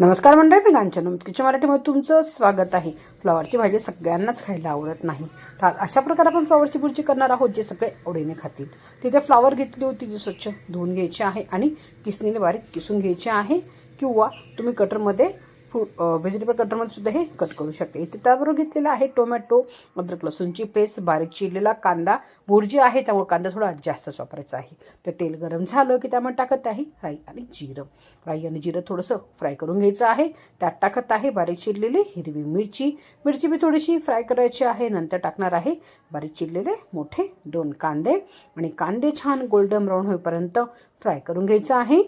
नमस्कार मंडळी मी कांचन किचन मराठीमध्ये तुमचं स्वागत आहे. फ्लॉवरची भाजी सगळ्यांनाच खायला आवडत नाही. तर अशा प्रकारे आपण फ्लॉवरची भुर्जी करणार आहोत जे सगळे आवडीने खातील. तिथे फ्लॉवर घेतली होती जी स्वच्छ धुवून घ्यायची आहे आणि किसणीने बारीक किसून घ्यायची आहे. किंवा तुम्ही कटरमध्ये फ्रूट व्हेजिटेबल कटरमध्ये सुद्धा हे कट करू शकते. इथे त्याबरोबर घेतलेला आहे टोमॅटो अद्रक लसूणची पेस्ट बारीक चिरलेला कांदा. भुर्जी आहे त्यामुळे कांदा थोडा जास्तच वापरायचा आहे. तर तेल गरम झालं की त्यामध्ये टाकत आहे राई आणि जिरं. राई आणि जिरं थोडंसं फ्राय करून घ्यायचं आहे. त्यात टाकत आहे बारीक चिरलेली हिरवी मिरची. मिरची बी थोडीशी फ्राय करायची आहे. नंतर टाकणार आहे बारीक चिरलेले मोठे दोन कांदे. आणि कांदे छान गोल्डन ब्राऊन होईपर्यंत फ्राय करून घ्यायचं आहे.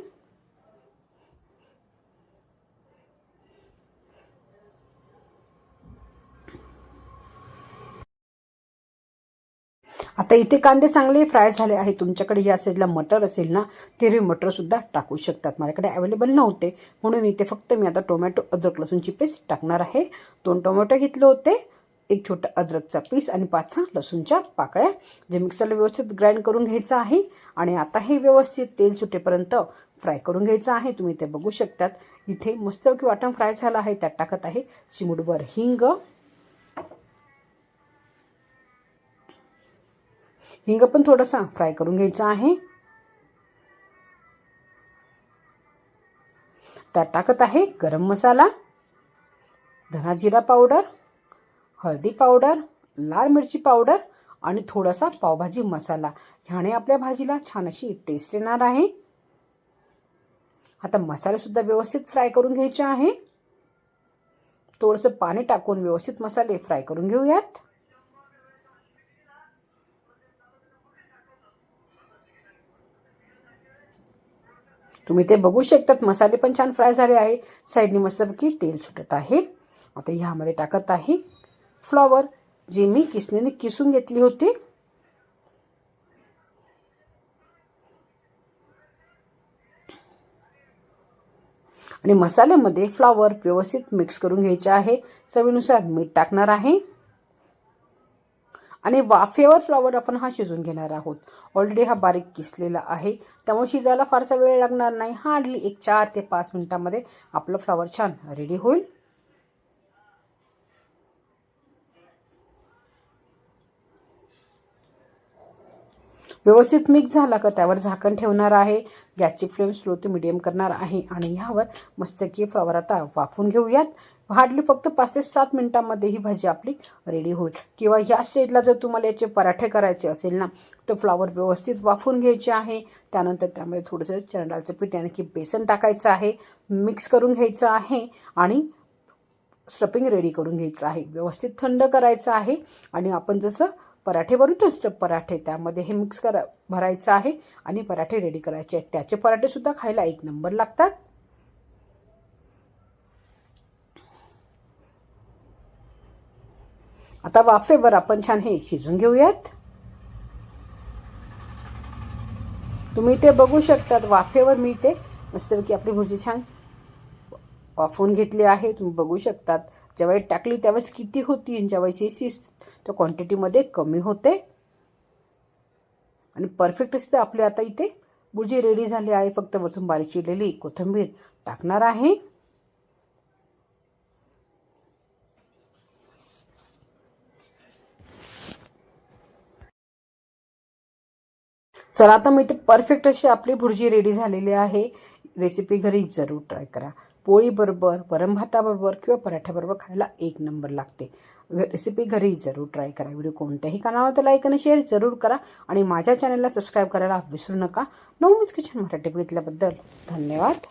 आता इथे कांदे चांगले फ्राय झाले आहे तुमच्याकडे या साईडला मटर असेल ना ते मटरसुद्धा टाकू शकतात. माझ्याकडे अवेलेबल नव्हते. म्हणून इथे फक्त मी आता टोमॅटो अद्रक लसूणची पेस्ट टाकणार आहे. दोन टोमॅटो घेतले होते. एक छोटा अद्रकचा पीस आणि पाच सहा लसूणच्या पाकळ्या. जे मिक्सरला व्यवस्थित ग्राइंड करून घ्यायचं आहे. आणि आता हे व्यवस्थित तेल सुटेपर्यंत फ्राय करून घ्यायचं आहे. तुम्ही ते बघू शकतात. इथे मस्तपैकी वाटण फ्राय झालं आहे. त्यात टाकत आहे चिमुडभर हिंग. हिंग पण थोडासा फ्राय करून घ्यायचा आहे. त्यात टाकत आहे गरम मसाला धना जिरा पावडर हळदी पावडर लाल मिरची पावडर आणि थोडासा पावभाजी मसाला. ह्याने आपल्या भाजीला छान अशी टेस्ट येणार आहे. आता मसालेसुद्धा व्यवस्थित फ्राय करून घ्यायचे आहे. थोडंसं पाणी टाकून व्यवस्थित मसाले फ्राय करून घेऊयात. तुम्ही ते बघू शकतात. मसाले पण छान फ्राय झाले आहे. साईडने मस्तपैकी तेल सुटत आहे. आता ह्यामध्ये टाकत आहे फ्लॉवर जे मी किसणीने किसून घेतली होती. आणि मसाल्यामध्ये फ्लॉवर व्यवस्थित मिक्स करून घ्यायचे आहे. चवीनुसार मीठ टाकणार आहे. आणि वाफेवर फ्लॉवर आपण हा शिजून घेणार आहोत. ऑलरेडी हा बारीक किसलेला आहे. त्यामुळे शिजायला फारसा वेळ लागणार नाही. हार्डली एक चार ते पाच मिनटामध्ये आपलं फ्लॉवर छान रेडी होईल. व्यवस्थित मिक्स झाला का त्यावर झाकण ठेवणार आहे. गॅसची फ्लेम स्लो ते मिडियम करणार आहे. आणि ह्यावर मस्तकी फ्लॉवर आता वाफून घेऊयात. हार्डली फक्त पाच ते सात मिनटामध्ये ही भाजी आपली रेडी होईल. किंवा ह्या स्टेजला जर तुम्हाला याचे पराठे करायचे असेल ना तर फ्लॉवर व्यवस्थित वाफून घ्यायचे आहे. त्यानंतर त्यामध्ये थोडंसं चरडाचं पीठ आणखी बेसन टाकायचं आहे. मिक्स करून घ्यायचं आहे. आणि स्टपिंग रेडी करून घ्यायचं आहे. व्यवस्थित थंड करायचं आहे. आणि आपण जसं पराठे बनवतो स्टफ पराठे त्यामध्ये हे मिक्स करा भरायचं आहे आणि पराठे रेडी करायचे आहेत. त्याचे पराठेसुद्धा खायला एक नंबर लागतात. आता वाफेवर आपण छान हे शिजून घेऊयात. तुम्ही ते बघू शकतात वाफेवर मी ते मस्तपैकी आपली भुर्जी छान वाफवून घेतली आहे. तुम्ही बघू शकतात. ज्यावेळी टाकली त्यावेळेस किती होती? आणि ज्यावेळेस शिज त्या क्वांटिटीमध्ये कमी होते. आणि परफेक्ट असते आपली आता इथे भुर्जी रेडी झाली आहे. फक्त वरतून बारीक चिरलेली कोथिंबीर टाकणार आहे. चला आता मी ते परफेक्ट अशी आपली भुर्जी रेडी झालेली आहे. रेसिपी घरी जरूर ट्राय करा. पोळीबरोबर वरणभाताबरोबर किंवा पराठ्याबरोबर खायला एक नंबर लागते. रेसिपी घरी जरूर ट्राय करा. व्हिडिओ कोणत्याही कानावर तर लाईक आणि शेअर जरूर करा आणि माझ्या चॅनलला सबस्क्राईब करायला विसरू नका. नवमीच किचन मराठी बघितल्याबद्दल धन्यवाद.